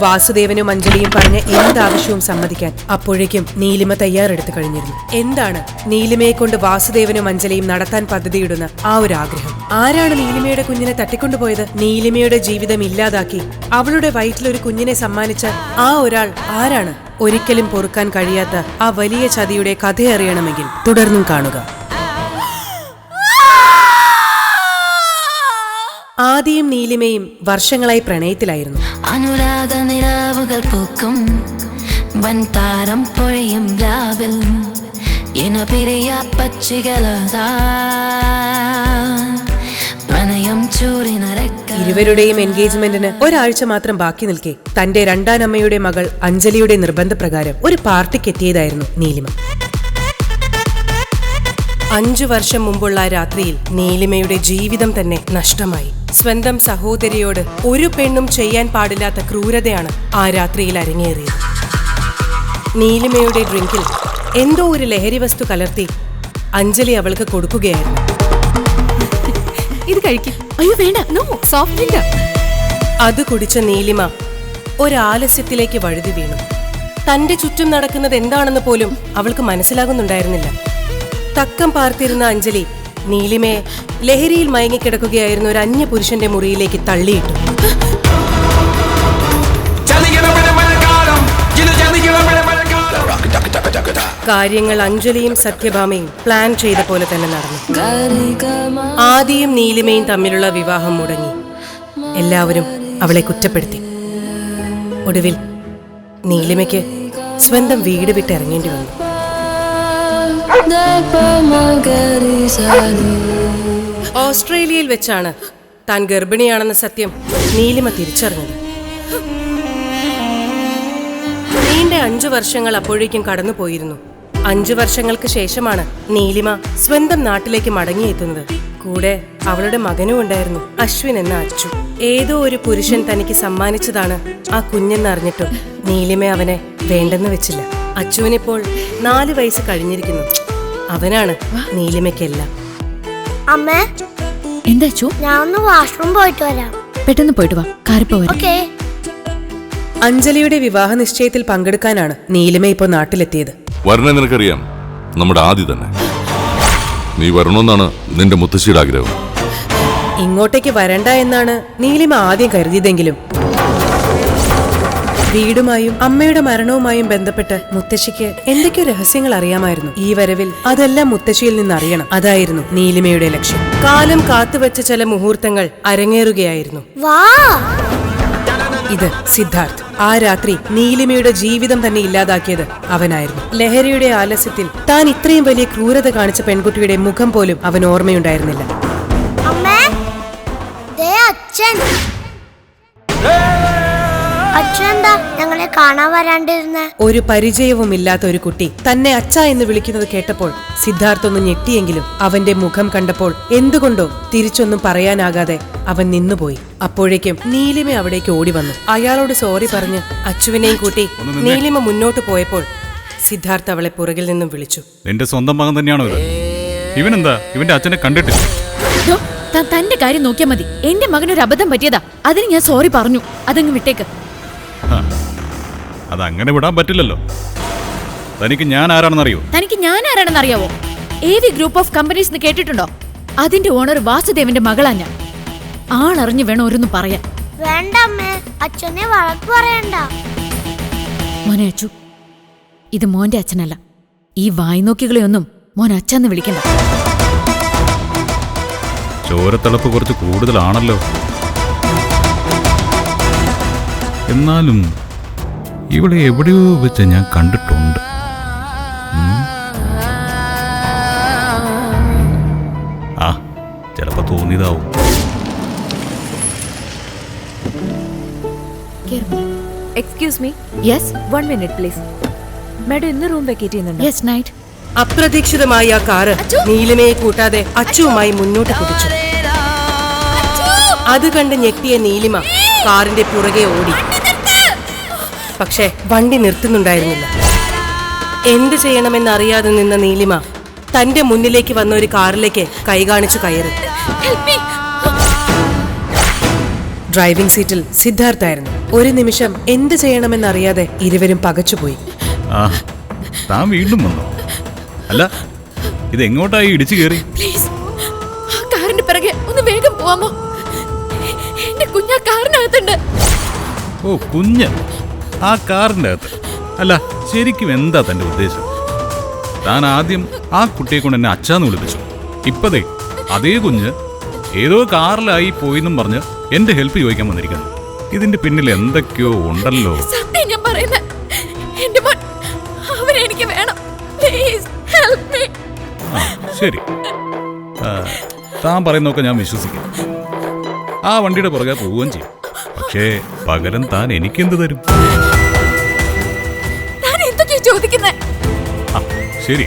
വാസുദേവനും അഞ്ജലിയും പറഞ്ഞ എന്താവശ്യവും സമ്മതിക്കാൻ അപ്പോഴേക്കും നീലിമ തയ്യാറെടുത്തു കഴിഞ്ഞിരുന്നു. എന്താണ് നീലിമയെ കൊണ്ട് വാസുദേവനും അഞ്ജലിയും നടത്താൻ പദ്ധതിയിടുന്ന ആ ഒരു ആഗ്രഹം? ആരാണ് നീലിമയുടെ കുഞ്ഞിനെ തട്ടിക്കൊണ്ടുപോയത്? നീലിമയുടെ ജീവിതം ഇല്ലാതാക്കി അവളുടെ വയറ്റിലൊരു കുഞ്ഞിനെ സമ്മാനിച്ച ആ ഒരാൾ ആരാണ്? ഒരിക്കലും പൊറുക്കാൻ കഴിയാത്ത ആ വലിയ ചതിയുടെ കഥയറിയണമെങ്കിൽ തുടർന്നും കാണുക. ആദിയും നീലിമയും വർഷങ്ങളായി പ്രണയത്തിലായിരുന്നു. അനുരാഗ നിലാവുകൾ പൂക്കും വൻതാരം പൊഴിയും രാവിൽ. പ്രണയം ചൂറിനരക്ക ഇരുവരുടെയും എൻഗേജ്മെന്റിന് ഒരാഴ്ച മാത്രം ബാക്കി നിൽക്കെ തന്റെ രണ്ടാനമ്മയുടെ മകൾ അഞ്ജലിയുടെ നിർബന്ധപ്രകാരം ഒരു പാർട്ടിക്ക് എത്തിയതായിരുന്നു നീലിമ. അഞ്ചു വർഷം മുമ്പുള്ള രാത്രിയിൽ നീലിമയുടെ ജീവിതം തന്നെ നഷ്ടമായി. സ്വന്തം സഹോദരിയോട് ഒരു പെണ്ണും ചെയ്യാൻ പാടില്ലാത്ത ക്രൂരതയാണ് ആ രാത്രിയിൽ അരങ്ങേറിയത്. നീലിമയുടെ ഡ്രിങ്കിൽ എന്തോ ഒരു ലഹരി വസ്തു കലർത്തി അഞ്ജലി അവൾക്ക് കൊടുക്കുകയായിരുന്നു. ഇത് കഴിക്കും. അയ്യോ വേണ്ട. No soft drink. അത് കുടിച്ച നീലിമ ഒരാലസ്യത്തിലേക്ക് വഴുതി വീണു. തന്റെ ചുറ്റും നടക്കുന്നത് എന്താണെന്ന് പോലും അവൾക്ക് മനസ്സിലാകുന്നുണ്ടായിരുന്നില്ല. തക്കം പാർത്തിരുന്ന അഞ്ജലി നീലിമയെ ലഹരിയിൽ മയങ്ങിക്കിടക്കുകയായിരുന്ന ഒരു അന്യ പുരുഷന്റെ മുറിയിലേക്ക് തള്ളിയിട്ടു. കാര്യങ്ങൾ അഞ്ജലിയും സത്യഭാമയും പ്ലാൻ ചെയ്ത പോലെ തന്നെ നടന്നു. ആദിയും നീലിമയും തമ്മിലുള്ള വിവാഹം മുടങ്ങി. എല്ലാവരും അവളെ കുറ്റപ്പെടുത്തി. ഒടുവിൽ നീലിമയ്ക്ക് സ്വന്തം വീട് വിട്ടിറങ്ങേണ്ടി വന്നു. ഓസ്ട്രേലിയയിൽ വെച്ചാണ് താൻ ഗർഭിണിയാണെന്ന സത്യം നീലിമ തിരിച്ചറിഞ്ഞത്. നീണ്ട അഞ്ചു വർഷങ്ങൾ അപ്പോഴേക്കും കടന്നുപോയിരുന്നു. അഞ്ചു വർഷങ്ങൾക്ക് ശേഷമാണ് നീലിമ സ്വന്തം നാട്ടിലേക്ക് മടങ്ങിയെത്തുന്നത്. കൂടെ അവളുടെ മകനും ഉണ്ടായിരുന്നു അശ്വിൻ എന്ന അച്ചു ഏതോ ഒരു പുരുഷൻ തനിക്ക് സമ്മാനിച്ചതാണ് ആ കുഞ്ഞെന്നറിഞ്ഞിട്ടും നീലിമ അവനെ വേണ്ടെന്ന് വെച്ചില്ല. അച്ചുവിനിപ്പോൾ നാല് വയസ്സ് കഴിഞ്ഞിരിക്കുന്നു. അവനാണ് നീലിമയ്ക്കെല്ലാം. അമ്മേ എന്താ ഞാൻ ഒന്ന് വാഷ്റൂം പോയിട്ട് വരാം. പെട്ടെന്ന് പോയിട്ട് വാ. കാരിപ്പ വരും ഓക്കേ. അഞ്ജലിയുടെ വിവാഹ നിശ്ചയത്തിൽ പങ്കെടുക്കാനാണ് നീലിമ ഇപ്പോൾ നാട്ടിലെത്തിയത്. വരണേ നിനക്കറിയാം നമ്മുടെ ആദി തന്നെ. നീ വരണമെന്നാണ് നിന്റെ മുത്തശ്ശിയുടെ ആഗ്രഹം. ഇങ്ങോട്ടേക്ക് വരണ്ട എന്നാണ് നീലിമ ആദ്യം കരുതിയതെങ്കിലും വീടുമായും അമ്മയുടെ മരണവുമായും ബന്ധപ്പെട്ട് മുത്തശ്ശിക്ക് എന്തൊക്കെയോ രഹസ്യങ്ങൾ അറിയാമായിരുന്നു. ഈ വരവിൽ അതെല്ലാം മുത്തശ്ശിയിൽ നിന്ന് അറിയണം അതായിരുന്നു നീലിമയുടെ ലക്ഷ്യം. കാലം കാത്തുവച്ച ചില മുഹൂർത്തങ്ങൾ അരങ്ങേറുകയായിരുന്നു. ഇത് സിദ്ധാർത്ഥ്. ആ രാത്രി നീലിമയുടെ ജീവിതം തന്നെ ഇല്ലാതാക്കിയത് അവനായിരുന്നു. ലഹരിയുടെ ആലസ്യത്തിൽ താൻ ഇത്രയും വലിയ ക്രൂരത കാണിച്ച പെൺകുട്ടിയുടെ മുഖം പോലും അവൻ ഓർമ്മയുണ്ടായിരുന്നില്ല. അച്ഛൻ. അച്ഛൻ പരിചയവും ഞങ്ങളെ കാണാൻ വരാണ്ടിരുന്ന? ഒരു പരിചയവുമില്ലാത്ത ഒരു കുട്ടി തന്നെ അച്ഛ എന്ന് വിളിക്കുന്നത് കേട്ടപ്പോൾ സിദ്ധാർത്ഥ് ഒന്ന് ഞെട്ടിയെങ്കിലും അവന്റെ മുഖം കണ്ടപ്പോൾ എന്തുകൊണ്ടോ തിരിച്ചൊന്നും പറയാനാകാതെ അവൻ നിന്നുപോയി. അപ്പോഴേക്കും നീലിമ അവിടേക്ക് ഓടി വന്നു. അയാളോട് സോറി പറഞ്ഞ് അച്ചുവിനെയും കൂട്ടി നീലിമ മുന്നോട്ട് പോയപ്പോൾ സിദ്ധാർത്ഥ് അവളെ പുറകിൽ നിന്നും വിളിച്ചു. നിന്റെ സ്വന്തം മകൻ തന്നെയാണോ ഇവനെന്താ? ഇവന്റെ അച്ഛനെ കണ്ടിട്ടില്ല തന്റെ കാര്യം നോക്കിയാൽ മതി. എന്റെ മകനൊരു അബദ്ധം പറ്റിയതാ. അതിന് ഞാൻ സോറി പറഞ്ഞു. അതങ്ങ് വിട്ടേക്ക്. അതങ്ങനെ വിടാൻ പറ്റില്ലല്ലോ. തനിക്ക് ഞാൻ ആരാണെന്നറിയോ തനിക്ക് ഞാൻ ആരാണെന്ന് അറിയാവോ A V group of companies എന്ന് കേട്ടിട്ടുണ്ടോ? അതിന്റെ ഓണർ വാസുദേവന്റെ മകളാ ഞാൻ. ആളറിഞ്ഞു വേണം ഓരോന്ന് പറയാൻ. വേണ്ട അമ്മേ അച്ഛനെ വഴക്ക് പറയണ്ട. മോനെ അച്ചു ഇത് മോന്റെ അച്ഛനല്ല. ഈ വായ്നോക്കികളെയൊന്നും മോൻ അച്ഛന്ന് വിളിക്കണ്ട. ചോരത്തിളപ്പ് കുറച്ച് കൂടുതലാണല്ലോ. എന്നാലും ഇവിടെ എവിടെയോ വെച്ച് ഞാൻ കണ്ടിട്ടുണ്ട്. ആ ചിലപ്പോ തോന്നിയതാവും. Excuse me yes one minute please madam ഇന്ന് റൂം വെക്കേറ്റ് ചെയ്യുന്നുണ്ട്? യെസ് നൈറ്റ് അപ്രതീക്ഷിതമായി ആ കാറ് നീലിമയെ കൂട്ടാതെ അച്ചുവുമായി മുന്നോട്ട് കുതിച്ചു. അത് കണ്ട് ഞെട്ടിയ നീലിമ കാറിന്റെ പുറകെ ഓടി. പക്ഷേ വണ്ടി നിർത്തുന്നുണ്ടായിരുന്നില്ല. എന്ത് ചെയ്യണമെന്നറിയാതെ നിന്ന നീലിമ തന്റെ മുന്നിലേക്ക് വന്ന ഒരു കാറിലേക്ക് കൈ കാണിച്ചു കയറി. ഡ്രൈവിംഗ് സീറ്റിൽ സിദ്ധാർത്ഥായിരുന്നു. ഒരു നിമിഷം എന്ത് ചെയ്യണമെന്നറിയാതെ ഇരുവരും പകച്ചുപോയി. താൻ വീണ്ടും വന്നു? അല്ല ഇത് എങ്ങോട്ടായി ഇടിച്ചു കയറി? പ്ലീസ് ആ കാറിന്റെ പിറകെ ഒന്ന് വേഗം പോവാമോ? എന്റെ കുഞ്ഞാ കാറിനകത്തുണ്ട്. ഓ കുഞ്ഞ്. ആ കാറിന്റെ അകത്ത് അല്ല ശരിക്കും എന്താ തന്റെ ഉദ്ദേശം? താൻ ആദ്യം ആ കുട്ടിയെ കൊണ്ട് എന്നെ അച്ഛാന്ന് വിളിപ്പിച്ചു. ഇപ്പതേ അതേ കുഞ്ഞ് ഏതോ കാറിലായി പോയിന്നും പറഞ്ഞ് എന്റെ ഹെൽപ്പ് ചോദിക്കാൻ വന്നിരിക്കുന്നു. ഇതിന്റെ പിന്നിൽ എന്തൊക്കെയോ ഉണ്ടല്ലോ. സത്യം ഞാൻ പറയുന്നത് എന്റെ മോൻ അവനെ എനിക്ക് വേണം. പ്ലീസ് ഹെൽപ്പ് മീ ശരി. താൻ പറയുന്നൊക്കെ ഞാൻ വിശ്വസിക്കും ആ വണ്ടിയുടെ പുറകെ പോവുകയും ചെയ്യും. പക്ഷേ പകരം താൻ എനിക്കെന്ത് തരും? ആ ശരി.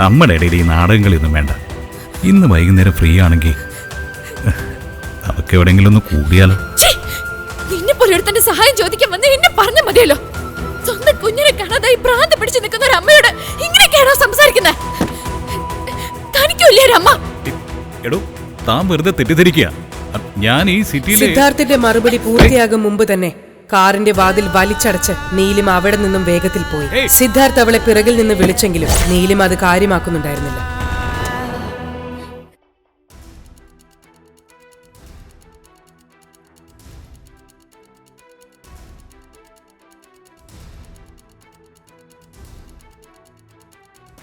നമ്മുടെ ഇടയിൽ ഈ നാടകങ്ങളൊന്നും വേണ്ട. ഇന്ന് വൈകുന്നേരം ഫ്രീ ആണെങ്കിൽ നമുക്ക് എവിടെയെങ്കിലും ഒന്ന് കൂടിയാലോ? നിന്നെ പോലെ ഒരുത്തന്റെ സഹായം ചോദിക്കാൻ വന്ന് എന്നെ പറഞ്ഞ മതിയല്ലോ. സ്വന്തം കുഞ്ഞിനെ കാണാതായി ഭ്രാന്ത് പിടിച്ചു നിൽക്കുന്ന ഒരു അമ്മയോട് ഇങ്ങനെയൊക്കെയാണോ സംസാരിക്കുന്നത് തനിക്കില്ലേ ഒരു അമ്മ എടോ താൻ വെറുതെ തെറ്റിദ്ധരിക്കുക ഞാൻ ഈ സിറ്റിയിലെ സിദ്ധാർത്ഥിന്റെ മറുപടി പൂർത്തിയാകും മുമ്പ് തന്നെ കാറിന്റെ വാതിൽ വലിച്ചടച്ച് നീലിമ അവിടെ നിന്നും വേഗത്തിൽ പോയി. സിദ്ധാർത്ഥ് അവളെ പിറകിൽ നിന്ന് വിളിച്ചെങ്കിലും നീലിമ അത് കാര്യമാക്കുന്നുണ്ടായിരുന്നില്ല